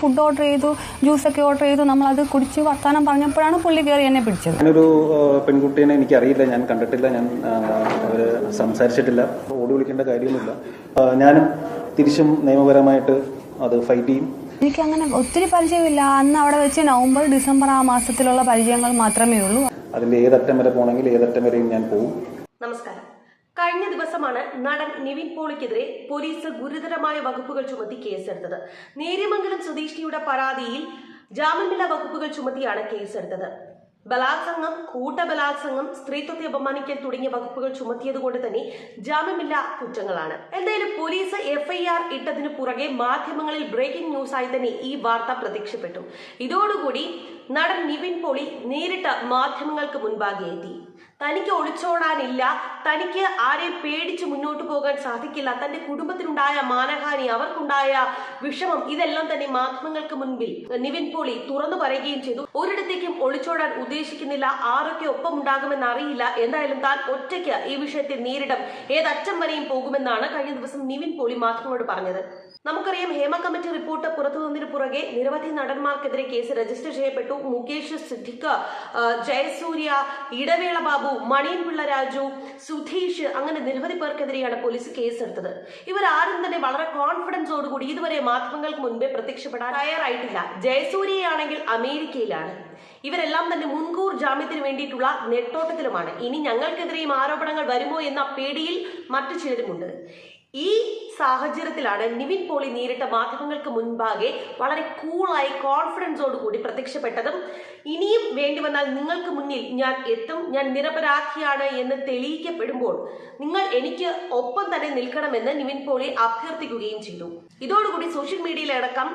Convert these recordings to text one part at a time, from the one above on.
Food order ചെയ്തു juice ഒക്കെ order ചെയ്തു നമ്മൾ അത് കുടിച്ച് വർത്താനം പറഞ്ഞപ്പോഴാണ് പുള്ളി കയറി എന്നെ പിടിച്ചത്. ഞാനൊരു പെൺകുട്ടിയെ എനിക്ക് അറിയില്ല ഞാൻ കണ്ടിട്ടില്ല ഞാൻ അവർ സംസാരിച്ചിട്ടില്ല ഓടി വിളിക്കേണ്ട കാര്യമൊന്നുമില്ല. ഞാനും തിരിച്ചും നിയമപരമായിട്ട് അത് ഫൈറ്റ് ചെയ്യും. എനിക്ക് അങ്ങനെ ഒത്തിരി പരിചയമില്ല. അന്ന് അവിടെ വെച്ച് നവംബർ ഡിസംബർ ആ മാസത്തിലുള്ള പരിചയങ്ങൾ മാത്രമേ ഉള്ളൂ. അതിൽ ഏതറ്റം വരെ പോകണമെങ്കിൽ ഏതറ്റം വരെയും ഞാൻ പോകും നമസ്കാരം. കഴിഞ്ഞ ദിവസമാണ് നടൻ നിവിൻ പോളിക്കെതിരെ പോലീസ് ഗുരുതരമായ വകുപ്പുകൾ ചുമത്തി കേസെടുത്തത്. നേര്യമംഗലം സ്വദേശിനിയുടെ പരാതിയിൽ ജാമ്യമില്ലാ വകുപ്പുകൾ ചുമത്തിയാണ് കേസെടുത്തത്. ബലാത്സംഗം കൂട്ടബലാത്സംഗം സ്ത്രീത്വത്തെ അപമാനിക്കൽ തുടങ്ങിയ വകുപ്പുകൾ ചുമത്തിയതുകൊണ്ട് തന്നെ ജാമ്യമില്ലാ കുറ്റങ്ങളാണ്. എന്തായാലും പോലീസ് എഫ്ഐആർ ഇട്ടതിനു പുറകെ മാധ്യമങ്ങളിൽ ബ്രേക്കിംഗ് ന്യൂസായി തന്നെ ഈ വാർത്ത പ്രത്യക്ഷപ്പെട്ടു. ഇതോടുകൂടി നടൻ നിവിൻ പോളി നേരിട്ട് മാധ്യമങ്ങൾക്ക് മുൻപാകെ എത്തി. തനിക്ക് ഒളിച്ചോടാനില്ല തനിക്ക് ആരെയും പേടിച്ച് മുന്നോട്ട് പോകാൻ സാധിക്കില്ല. തന്റെ കുടുംബത്തിനുണ്ടായ മാനഹാനി അവർക്കുണ്ടായ വിഷമം ഇതെല്ലാം തന്നെ മാധ്യമങ്ങൾക്ക് മുൻപിൽ നിവിൻ പോളി തുറന്നു പറയുകയും ചെയ്തു. ഒരിടത്തേക്കും ഒളിച്ചോടാൻ ഉദ്ദേശിക്കുന്നില്ല ആരൊക്കെ ഒപ്പം ഉണ്ടാകുമെന്ന് അറിയില്ല. എന്തായാലും താൻ ഒറ്റയ്ക്ക് ഈ വിഷയത്തെ നേരിടും. ഏതറ്റം വരെയും പോകുമെന്നാണ് കഴിഞ്ഞ ദിവസം നിവിൻ പോളി മാധ്യമങ്ങളോട് പറഞ്ഞത്. നമുക്കറിയാം ഹേമ കമ്മിറ്റി റിപ്പോർട്ട് പുറത്തു വന്നതിന് പുറകെ നിരവധി നടന്മാർക്കെതിരെ കേസ് രജിസ്റ്റർ ചെയ്യപ്പെട്ടു. മുകേഷ് സിദ്ദിഖ് ജയസൂര്യ ഇടവേള ബാബു മണിയൻ പിള്ള രാജു സുധീഷ് അങ്ങനെ നിരവധി പേർക്കെതിരെയാണ് പോലീസ് കേസെടുത്തത്. ഇവർ ആരും തന്നെ വളരെ കോൺഫിഡൻസോടുകൂടി ഇതുവരെ മാധ്യമങ്ങൾക്ക് മുൻപേ പ്രത്യക്ഷപ്പെടാൻ തയ്യാറായിട്ടില്ല. ജയസൂര്യയാണെങ്കിൽ അമേരിക്കയിലാണ്. ഇവരെല്ലാം തന്നെ മുൻകൂർ ജാമ്യത്തിന് വേണ്ടിയിട്ടുള്ള നെട്ടോട്ടത്തിലുമാണ്. ഇനി ഞങ്ങൾക്കെതിരെയും ആരോപണങ്ങൾ വരുമോ എന്ന പേടിയിൽ മറ്റു ചിലരുമുണ്ട്. ഈ സാഹചര്യത്തിലാണ് നിവിൻ പോളി നേരിട്ട മാധ്യമങ്ങൾക്ക് മുൻപാകെ വളരെ കൂളായി കോൺഫിഡൻസോട് കൂടി പ്രത്യക്ഷപ്പെട്ടതും. ഇനിയും വേണ്ടി വന്നാൽ നിങ്ങൾക്ക് മുന്നിൽ ഞാൻ എത്തും ഞാൻ നിരപരാധിയാണ് എന്ന് തെളിയിക്കപ്പെടുമ്പോൾ നിങ്ങൾ എനിക്ക് ഒപ്പം തന്നെ നിൽക്കണമെന്ന് നിവിൻ പോളി അഭ്യർത്ഥിക്കുകയും ചെയ്തു. ഇതോടുകൂടി സോഷ്യൽ മീഡിയയിലടക്കം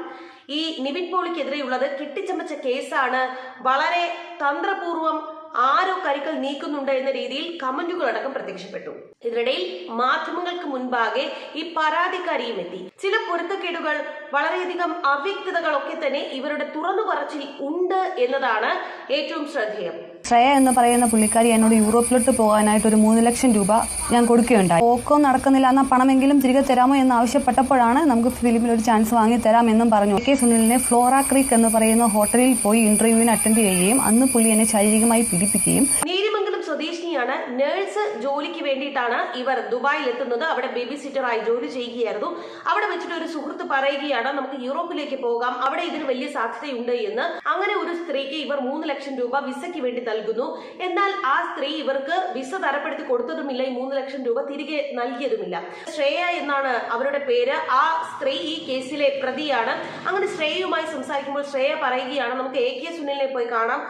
ഈ നിവിൻ പോളിക്കെതിരെയുള്ളത് കെട്ടിച്ചമച്ച കേസാണ്. വളരെ തന്ത്രപൂർവം ആരോ കരുക്കൾ നീക്കുന്നുണ്ട് എന്ന രീതിയിൽ കമന്റുകൾ അടക്കം പ്രത്യക്ഷപ്പെട്ടു. ഇതിനിടയിൽ മാധ്യമങ്ങൾക്ക് മുൻപാകെ ഈ പരാതിക്കാരിയും എത്തി. ചില പൊരുത്തക്കേടുകൾ വളരെയധികം അവ്യക്തതകളൊക്കെ തന്നെ ഇവരുടെ തുറന്നു പറച്ചിൽ ഉണ്ട് എന്നതാണ് ഏറ്റവും ശ്രദ്ധേയം. ശ്രേയ എന്ന് പറയുന്ന പുള്ളിക്കാരി എന്നോട് യൂറോപ്പിലോട്ട് പോകാനായിട്ട് ഒരു മൂന്ന് ലക്ഷം രൂപ ഞാൻ കൊടുക്കുകയുണ്ടായി. ഓക്കോ നടക്കുന്നില്ല എന്നാൽ പണമെങ്കിലും തിരികെ തരാമോ എന്ന് ആവശ്യപ്പെട്ടപ്പോഴാണ് നമുക്ക് ഫിലിമിൽ ഒരു ചാൻസ് വാങ്ങി തരാമെന്നും പറഞ്ഞു. കെ സുനിലിനെ ഫ്ലോറ ക്രീക്ക് എന്ന് പറയുന്ന ഹോട്ടലിൽ പോയി ഇന്റർവ്യൂവിന് അറ്റൻഡ് ചെയ്യുകയും അന്ന് പുള്ളി എന്നെ ശാരീരികമായി പീഡിപ്പിക്കുകയും നേരിമംഗലം സ്വദേശിനിയാണ് നേഴ്സ് ജോലിക്ക് വേണ്ടിയിട്ടാണ് ഇവർ ദുബായിൽ എത്തുന്നത് അവിടെ ബേബി സിറ്ററായി ജോലി ചെയ്യുകയായിരുന്നു. അവിടെ വെച്ചിട്ട് ഒരു സുഹൃത്ത് പറയുകയാണ് നമുക്ക് യൂറോപ്പിലേക്ക് പോകാം. അവിടെ ഇതിന് വലിയ സാധ്യതയുണ്ട് എന്ന്. അങ്ങനെ ഒരു സ്ത്രീക്ക് ഇവർ മൂന്ന് ലക്ഷം രൂപ വിസയ്ക്ക് വേണ്ടി നൽകുന്നു. എന്നാൽ ആ സ്ത്രീ ഇവർക്ക് വിസ തരപ്പെടുത്തി കൊടുത്തതുമില്ല. ഈ മൂന്ന് ലക്ഷം രൂപ തിരികെ നൽകിയതുമില്ല. ശ്രേയ എന്നാണ് അവരുടെ പേര്. ആ സ്ത്രീ ഈ കേസിലെ പ്രതിയാണ്. അങ്ങനെ ശ്രേയയുമായി സംസാരിക്കുമ്പോൾ ശ്രേയ പറയുകയാണ് നമുക്ക് എ കെ സുനിലിനെ പോയി കാണാം.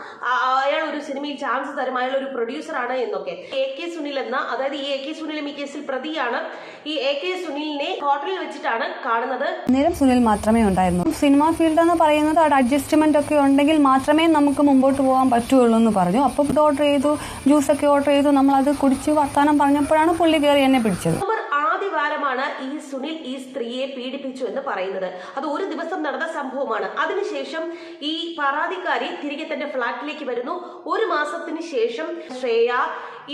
അയാൾ ഒരു സിനിമയിൽ ചാൻസ് തരും. അയാൾ ഒരു പ്രൊഡ്യൂസർ ആണ് എന്നൊക്കെ എ കെ സുനിൽ എന്ന അതായത് ഈ എ കെ സുനിലും ഈ കേസിൽ പ്രതിയാണ്. ഈ എ കെ സുനിലിനെ ഹോട്ടലിൽ വെച്ചിട്ടാണ് കാണുന്നത്. നേരം സുനിൽ മാത്രമേ ഉണ്ടായിരുന്നു സിനിമ ഫീൽഡ് എന്ന് പറയുന്നത് അവിടെ അഡ്ജസ്റ്റ്മെന്റ് ഒക്കെ ഉണ്ടെങ്കിൽ മാത്രമേ നമുക്ക് മുമ്പോട്ട് പോകാൻ പറ്റുള്ളൂ എന്ന് പറഞ്ഞു. അപ്പോൾ ഫുഡ് ഓർഡർ ചെയ്തു ജ്യൂസ് ഒക്കെ ഓർഡർ ചെയ്തു നമ്മൾ അത് കുടിച്ച് വർത്താനം പറഞ്ഞപ്പോഴാണ് പുള്ളി കയറി എന്നെ പിടിച്ചത്. ആദ്യവാരമാണ് ഈ സുനിൽ ഈ സ്ത്രീയെ പീഡിപ്പിച്ചു എന്ന് പറയുന്നത്. അത് ഒരു ദിവസം നടന്ന സംഭവമാണ്. അതിനുശേഷം ഈ പരാതിക്കാരി തിരികെ തന്റെ ഫ്ളാറ്റിലേക്ക് വരുന്നു. ഒരു മാസത്തിന് ശേഷം ശ്രേയ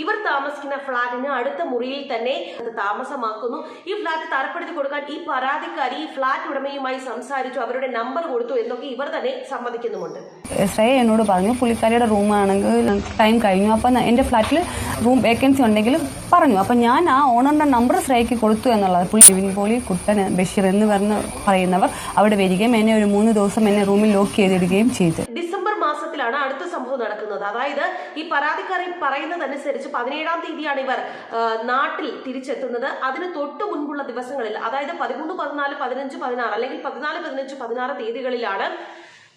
ഇവർ താമസിക്കുന്ന ഫ്ളാറ്റിന് അടുത്ത മുറിയിൽ തന്നെ താമസമാക്കുന്നു. ഈ ഫ്ളാറ്റ് തരപ്പെടുത്തി കൊടുക്കാൻ ഈ പരാതിക്കാരി ഈ ഫ്ളാറ്റ് ഉടമയുമായി സംസാരിച്ചു. അവരുടെ നമ്പർ കൊടുത്തു എന്നൊക്കെ ഇവർ തന്നെ സമ്മതിക്കുന്നുമുണ്ട്. ശ്രേയ എന്നോട് പറഞ്ഞു പുള്ളിക്കാരിയുടെ റൂം ആണെങ്കിൽ ടൈം കഴിഞ്ഞു. അപ്പം എന്റെ ഫ്ളാറ്റിൽ റൂം വേക്കൻസി ഉണ്ടെങ്കിൽ പറഞ്ഞു. അപ്പം ഞാൻ ആ ഓണറിന്റെ നമ്പർ ശ്രേയക്ക് കൊടുത്തു എന്നുള്ളത് പുള്ളി ലിവിൻ പോളി കുട്ടൻ ബഷീർ എന്ന് പറഞ്ഞ് പറയുന്നവർ അവിടെ വരികയും എന്നെ ഒരു മൂന്ന് ദിവസം എന്നെ റൂമിൽ ലോക്ക് ചെയ്തിടുകയും ചെയ്തു. ഡിസംബർ മാസത്തിലാണ് അടുത്ത സംഭവം നടക്കുന്നത്. അതായത് ഈ പരാതിക്കാരി പറയുന്നതനുസരിച്ച് പതിനേഴാം തീയതിയാണ് ഇവർ നാട്ടിൽ തിരിച്ചെത്തുന്നത്. അതിന് തൊട്ടു മുൻപുള്ള ദിവസങ്ങളിൽ അതായത് പതിമൂന്ന് പതിനാല് പതിനഞ്ച് പതിനാറ് അല്ലെങ്കിൽ പതിനാല് പതിനഞ്ച് പതിനാറ് തീയതികളിലാണ്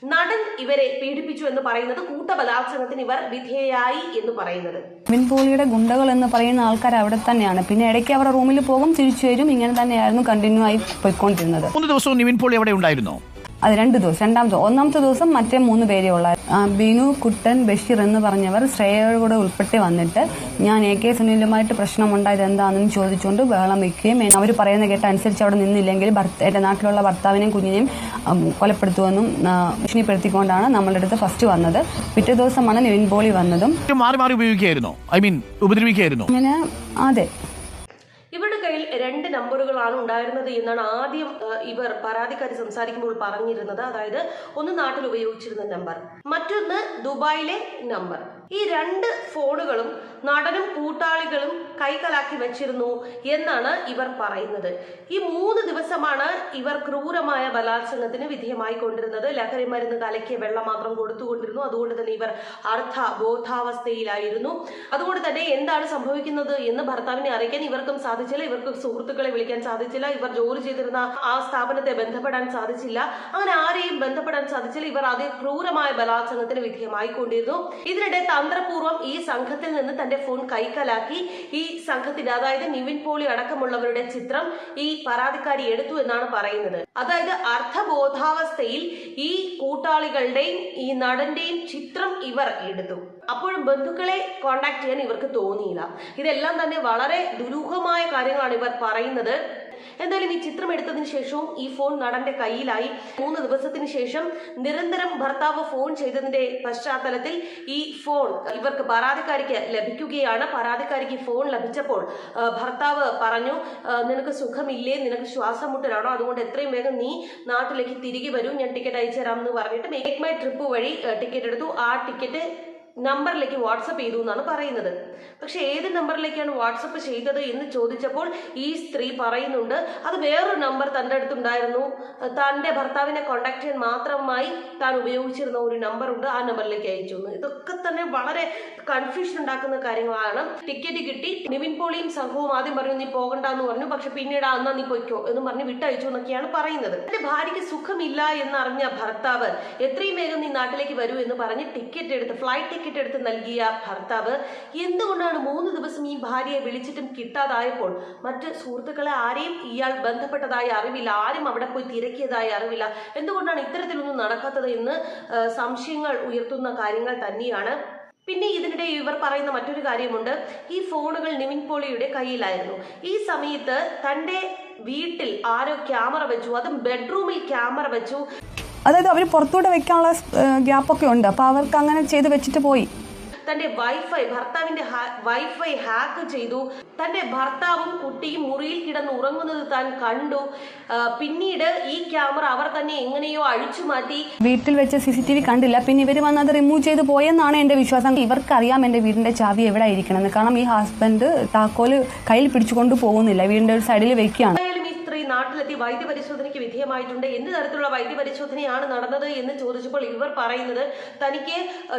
നടൻ ഇവരെ പീഡിപ്പിച്ചു എന്ന് പറയുന്നത് കൂട്ടബലാത്സംഗത്തിന് ഇവർ വിധേയായി എന്ന് പറയുന്നത്. മിൻപോലിയുടെ പോളിയുടെ ഗുണ്ടകൾ എന്ന് പറയുന്ന ആൾക്കാർ അവിടെ തന്നെയാണ്. പിന്നെ ഇടയ്ക്ക് അവരുടെ റൂമിൽ പോകും തിരിച്ചു വരും. ഇങ്ങനെ തന്നെയായിരുന്നു കണ്ടിന്യൂ ആയി പോയിക്കൊണ്ടിരുന്നത്. മൂന്ന് ദിവസവും നിവിൻ പോളി അവിടെ ഉണ്ടായിരുന്നോ? അത് രണ്ട് ദിവസം രണ്ടാമത്തെ ഒന്നാമത്തെ ദിവസം മറ്റേ മൂന്ന് പേരേ ഉള്ളായിരുന്നു ബിനു കുട്ടൻ ബഷീർ എന്ന് പറഞ്ഞവർ ശ്രേയയുടെ കൂടെ ഉൾപ്പെട്ട് വന്നിട്ട് ഞാൻ എ കെ സുനിലുമായിട്ട് പ്രശ്നമുണ്ടായത് എന്താണെന്ന് ചോദിച്ചുകൊണ്ട് ബഹളം വെക്കുകയും അവർ പറയുന്ന കേട്ട അനുസരിച്ച് അവിടെ നിന്നില്ലെങ്കിൽ എന്റെ എന്റെ നാട്ടിലുള്ള ഭർത്താവിനെയും കുഞ്ഞിനെയും കൊലപ്പെടുത്തുമെന്നും ഭീഷണിപ്പെടുത്തിക്കൊണ്ടാണ് നമ്മളുടെ അടുത്ത് ഫസ്റ്റ് വന്നത്. പിറ്റേ ദിവസമാണ് നിവിൻ പോളി വന്നതും. മാറി മാറി ഉപയോഗിക്കുകയായിരുന്നു? ഐ മീൻ ഉപദ്രവിക്കുകയായിരുന്നു? അങ്ങനെ അതെ. കയ്യിൽ രണ്ട് നമ്പറുകളാണ് ഉണ്ടായിരുന്നത് എന്നാണ് ആദ്യം ഇവർ പരാതിക്കാരി സംസാരിക്കുമ്പോൾ പറഞ്ഞിരുന്നത്. അതായത് ഒന്ന് നാട്ടിൽ ഉപയോഗിച്ചിരുന്ന നമ്പർ മറ്റൊന്ന് ദുബായിലെ നമ്പർ. ഈ രണ്ട് ഫോണുകളും നടനും കൂട്ടാളികളും കൈകലാക്കി വെച്ചിരുന്നു എന്നാണ് ഇവർ പറയുന്നത്. ഈ മൂന്ന് ദിവസമാണ് ഇവർ ക്രൂരമായ ബലാത്സംഗത്തിന് വിധേയമായി കൊണ്ടിരുന്നത്. ലഹരി മരുന്ന് കലക്കിയ വെള്ളം മാത്രം കൊടുത്തുകൊണ്ടിരുന്നു അതുകൊണ്ട് തന്നെ ഇവർ അർത്ഥ ബോധാവസ്ഥയിലായിരുന്നു അതുകൊണ്ട് തന്നെ എന്താണ് സംഭവിക്കുന്നത് എന്ന് ഭർത്താവിനെ അറിയിക്കാൻ ഇവർക്കും സാധിച്ചില്ല. ഇവർക്ക് സുഹൃത്തുക്കളെ വിളിക്കാൻ സാധിച്ചില്ല. ഇവർ ജോലി ചെയ്തിരുന്ന ആ സ്ഥാപനത്തെ ബന്ധപ്പെടാൻ സാധിച്ചില്ല. അങ്ങനെ ആരെയും ബന്ധപ്പെടാൻ സാധിച്ചില്ല. ഇവർ അതേ ക്രൂരമായ ബലാത്സംഗത്തിന് വിധേയമായിക്കൊണ്ടിരുന്നു ഇതിനിടെ തന്ത്രപൂർവം ഈ സംഘത്തിൽ നിന്ന് തന്റെ ഫോൺ കൈക്കലാക്കി ഈ സംഘത്തിന്റെ അതായത് നിവിൻ പോളി അടക്കമുള്ളവരുടെ ചിത്രം ഈ പരാതിക്കാരി എടുത്തു എന്നാണ് പറയുന്നത്. അതായത് അർത്ഥബോധാവസ്ഥയിൽ ഈ കൂട്ടാളികളുടെയും ഈ നടന്റെയും ചിത്രം ഇവർ എടുത്തു. അപ്പോഴും ബന്ധുക്കളെ കോണ്ടാക്ട് ചെയ്യാൻ ഇവർക്ക് തോന്നിയില്ല. ഇതെല്ലാം തന്നെ വളരെ ദുരൂഹമായ കാര്യങ്ങളാണ് ഇവർ പറയുന്നത്. എന്തായാലും ഈ ചിത്രം എടുത്തതിന് ശേഷവും ഈ ഫോൺ നടന്റെ കയ്യിലായി. മൂന്ന് ദിവസത്തിന് ശേഷം നിരന്തരം ഭർത്താവ് ഫോൺ ചെയ്തതിന്റെ പശ്ചാത്തലത്തിൽ ഈ ഫോൺ ഇവർക്ക് പരാതിക്കാരിക്ക് ലഭിക്കുകയാണ്. പരാതിക്കാരിക്ക് ഫോൺ ലഭിച്ചപ്പോൾ ഭർത്താവ് പറഞ്ഞു നിനക്ക് സുഖമില്ലേ? നിനക്ക് ശ്വാസം മുട്ടലാണോ അതുകൊണ്ട് എത്രയും വേഗം നീ നാട്ടിലേക്ക് തിരികെ വരൂ. ഞാൻ ടിക്കറ്റ് അയച്ചു തരാം എന്ന് പറഞ്ഞിട്ട് മേക്ക് മൈ ട്രിപ്പ് വഴി ടിക്കറ്റ് എടുത്തു. ആ ടിക്കറ്റ് നമ്പറിലേക്ക് വാട്സപ്പ് ചെയ്തു എന്നാണ് പറയുന്നത്. പക്ഷെ ഏത് നമ്പറിലേക്കാണ് വാട്സപ്പ് ചെയ്തത് എന്ന് ചോദിച്ചപ്പോൾ ഈ സ്ത്രീ പറയുന്നുണ്ട് അത് വേറൊരു നമ്പർ തന്റെ അടുത്തുണ്ടായിരുന്നു. തന്റെ ഭർത്താവിനെ കോണ്ടാക്ട് ചെയ്യാൻ മാത്രമായി താൻ ഉപയോഗിച്ചിരുന്ന ഒരു നമ്പർ ഉണ്ട് ആ നമ്പറിലേക്ക് അയച്ചു ഇതൊക്കെ തന്നെ വളരെ കൺഫ്യൂഷൻ ഉണ്ടാക്കുന്ന കാര്യങ്ങളാണ്. ടിക്കറ്റ് കിട്ടി. നിവിൻ പോളിയും സംഘവും ആദ്യം പറഞ്ഞു നീ പോകണ്ട എന്ന് പറഞ്ഞു. പക്ഷെ പിന്നീട് ആ, എന്നാ നീ പൊയ്ക്കോ എന്ന് പറഞ്ഞ് വിട്ടയച്ചു എന്നൊക്കെയാണ് പറയുന്നത്. എന്റെ ഭാര്യയ്ക്ക് സുഖമില്ല എന്നറിഞ്ഞ ഭർത്താവ് എത്രയും വേഗം നീ നാട്ടിലേക്ക് വരൂ എന്ന് പറഞ്ഞ് ടിക്കറ്റ് എടുത്ത് ഫ്ലൈറ്റ് ടിക്കറ്റ് എടുത്ത് നൽകിയ ഭർത്താവ് എന്തുകൊണ്ടാണ് മൂന്ന് ദിവസം ഈ ഭാര്യയെ വിളിച്ചിട്ടും കിട്ടാതായപ്പോൾ മറ്റ് സുഹൃത്തുക്കളെ ആരെയും ഇയാൾ ബന്ധപ്പെട്ടതായി അറിവില്ല ആരും അവിടെ പോയി തിരക്കിയതായി അറിവില്ല. എന്തുകൊണ്ടാണ് ഇത്തരത്തിലൊന്നും നടക്കാത്തത് എന്ന് സംശയങ്ങൾ ഉയർത്തുന്ന കാര്യങ്ങൾ തന്നെയാണ്. പിന്നെ ഇതിനിടെ ഇവർ പറയുന്ന മറ്റൊരു കാര്യമുണ്ട്. ഈ ഫോണുകൾ നിവിൻ പോളിയുടെ കയ്യിലായിരുന്നു. ഈ സമയത്ത് തന്റെ വീട്ടിൽ ആരോ ക്യാമറ വെച്ചു അതും ബെഡ്റൂമിൽ ക്യാമറ വെച്ചു. അതായത് അവർ പുറത്തോട്ട് വെക്കാനുള്ള ഗ്യാപ്പൊക്കെ ഉണ്ട്. അപ്പോൾ അവർക്ക് അങ്ങനെ ചെയ്ത് വെച്ചിട്ട് പോയി. തന്റെ വൈഫൈ ഭർത്താവിന്റെ വൈഫൈ ഹാക്ക് ചെയ്തു. തന്റെ ഭർത്താവും കുട്ടിയും മുറിയിൽ കിടന്ന് ഉറങ്ങുന്നത് താൻ കണ്ടു. പിന്നീട് ഈ ക്യാമറ അവർ തന്നെ എങ്ങനെയോ അഴിച്ചു മാറ്റി. വീട്ടിൽ വെച്ച് സി സി ടി വി കണ്ടില്ല. പിന്നെ ഇവർ വന്ന് അത് റിമൂവ് ചെയ്ത് പോയെന്നാണ് എന്റെ വിശ്വാസം. ഇവർക്കറിയാം എന്റെ വീടിന്റെ ചാവി എവിടെ ഇരിക്കണമെന്ന് കാരണം ഈ ഹസ്ബൻഡ് താക്കോൽ കയ്യിൽ പിടിച്ചുകൊണ്ട് പോകുന്നില്ല. വീടിന്റെ ഒരു സൈഡിൽ വെക്കുകയാണ്. നാട്ടിലെത്തി വൈദ്യപരിശോധനയ്ക്ക് വിധേയമായിട്ടുണ്ട്. എന്ത് തരത്തിലുള്ള വൈദ്യപരിശോധനയാണ് നടന്നത് എന്ന് ചോദിച്ചപ്പോൾ ഇവർ പറയുന്നത് തനിക്ക്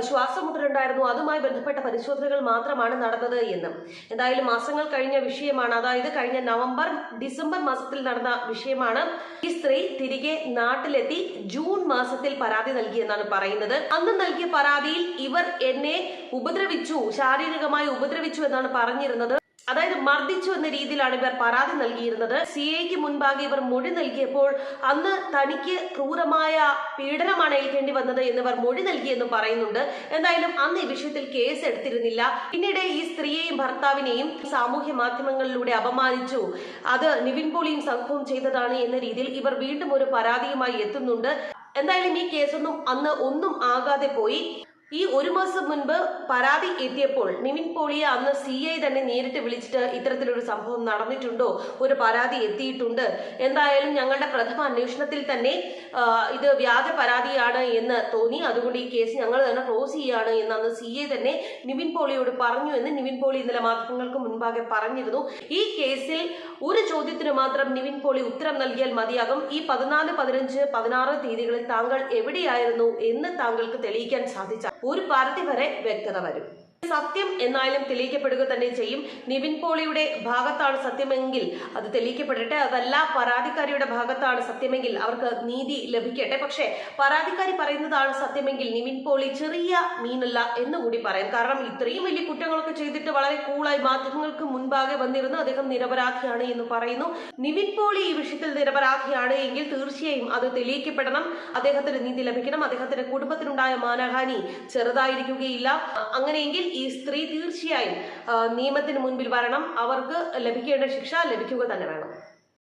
ശ്വാസമുട്ടലുണ്ടായിരുന്നു അതുമായി ബന്ധപ്പെട്ട പരിശോധനകൾ മാത്രമാണ് നടന്നത് എന്ന്. എന്തായാലും മാസങ്ങൾ കഴിഞ്ഞ വിഷയമാണ്. അതായത് കഴിഞ്ഞ നവംബർ ഡിസംബർ മാസത്തിൽ നടന്ന വിഷയമാണ്. ഈ സ്ത്രീ തിരികെ നാട്ടിലെത്തി ജൂൺ മാസത്തിൽ പരാതി നൽകിയെന്നാണ് പറയുന്നത്. അന്ന് നൽകിയ പരാതിയിൽ ഇവർ എന്നെ ഉപദ്രവിച്ചു ശാരീരികമായി ഉപദ്രവിച്ചു എന്നാണ് പറഞ്ഞിരുന്നത്. അതായത് മർദ്ദിച്ചു എന്ന രീതിയിലാണ് ഇവർ പരാതി നൽകിയിരുന്നത്. സി ഐക്ക് മുൻപാകെ ഇവർ മൊഴി നൽകിയപ്പോൾ അന്ന് തനിക്ക് ക്രൂരമായ പീഡനമാണ് ഏൽക്കേണ്ടി വന്നത് എന്നിവർ മൊഴി നൽകിയെന്ന് പറയുന്നുണ്ട്. എന്തായാലും അന്ന് ഈ വിഷയത്തിൽ കേസ് എടുത്തിരുന്നില്ല. പിന്നീട് ഈ സ്ത്രീയെയും ഭർത്താവിനെയും സാമൂഹ്യ മാധ്യമങ്ങളിലൂടെ അപമാനിച്ചു. അത് നിവിൻ പോളിയും സംഘവും ചെയ്തതാണ് എന്ന രീതിയിൽ ഇവർ വീണ്ടും ഒരു പരാതിയുമായി എത്തുന്നുണ്ട്. എന്തായാലും ഈ കേസൊന്നും അന്ന് ഒന്നും ആകാതെ പോയി. ഈ ഒരു മാസം മുൻപ് പരാതി എത്തിയപ്പോൾ നിവിൻ പോളിയെ അന്ന് സി ഐ തന്നെ നേരിട്ട് വിളിച്ചിട്ട് ഇത്തരത്തിലൊരു സംഭവം നടന്നിട്ടുണ്ടോ? ഒരു പരാതി എത്തിയിട്ടുണ്ട്. എന്തായാലും ഞങ്ങളുടെ പ്രഥമ അന്വേഷണത്തിൽ തന്നെ ഇത് വ്യാജ പരാതിയാണ് എന്ന് തോന്നി. അതുകൊണ്ട് ഈ കേസ് ഞങ്ങൾ തന്നെ ക്ലോസ് ചെയ്യാണ് എന്ന് അന്ന് സി ഐ തന്നെ നിവിൻ പോളിയോട് പറഞ്ഞു എന്ന് നിവിൻ പോളി ഇന്നലെ മാധ്യമങ്ങൾക്ക് മുൻപാകെ പറഞ്ഞിരുന്നു. ഈ കേസിൽ ഒരു ചോദ്യത്തിന് മാത്രം നിവിൻ പോളി ഉത്തരം നൽകിയാൽ മതിയാകും. ഈ പതിനാല് പതിനഞ്ച് പതിനാറ് തീയതികളിൽ താങ്കൾ എവിടെയായിരുന്നു എന്ന് താങ്കൾക്ക് തെളിയിക്കാൻ സാധിച്ച ഒരു പരിധി വരെ വ്യക്തത വരും. സത്യം എന്നാലും തെളിയിക്കപ്പെടുക തന്നെ ചെയ്യും. നിവിൻ പോളിയുടെ ഭാഗത്താണ് സത്യമെങ്കിൽ അത് തെളിയിക്കപ്പെടട്ടെ. അതല്ല പരാതിക്കാരിയുടെ ഭാഗത്താണ് സത്യമെങ്കിൽ അവർക്ക് നീതി ലഭിക്കട്ടെ. പക്ഷേ പരാതിക്കാരി പറയുന്നതാണ് സത്യമെങ്കിൽ നിവിൻ പോളി ചെറിയ മീനല്ല എന്ന് കൂടി പറയാം. കാരണം ഇത്രയും വലിയ കുറ്റങ്ങളൊക്കെ ചെയ്തിട്ട് വളരെ കൂളായി മാധ്യമങ്ങൾക്ക് മുൻപാകെ വന്നിരുന്നു അദ്ദേഹം നിരപരാധിയാണ് എന്ന് പറയുന്നു. നിവിൻ പോളി ഈ വിഷയത്തിൽ നിരപരാധിയാണ് എങ്കിൽ തീർച്ചയായും അത് തെളിയിക്കപ്പെടണം. അദ്ദേഹത്തിന് നീതി ലഭിക്കണം. അദ്ദേഹത്തിന്റെ കുടുംബത്തിനുണ്ടായ മാനഹാനി ചെറുതായിരിക്കുകയില്ല. അങ്ങനെയെങ്കിൽ ഈ സ്ത്രീ തീർച്ചയായും നിയമത്തിന് മുൻപിൽ വരണം. അവർക്ക് ലഭിക്കേണ്ട ശിക്ഷ ലഭിക്കുക തന്നെ വേണം.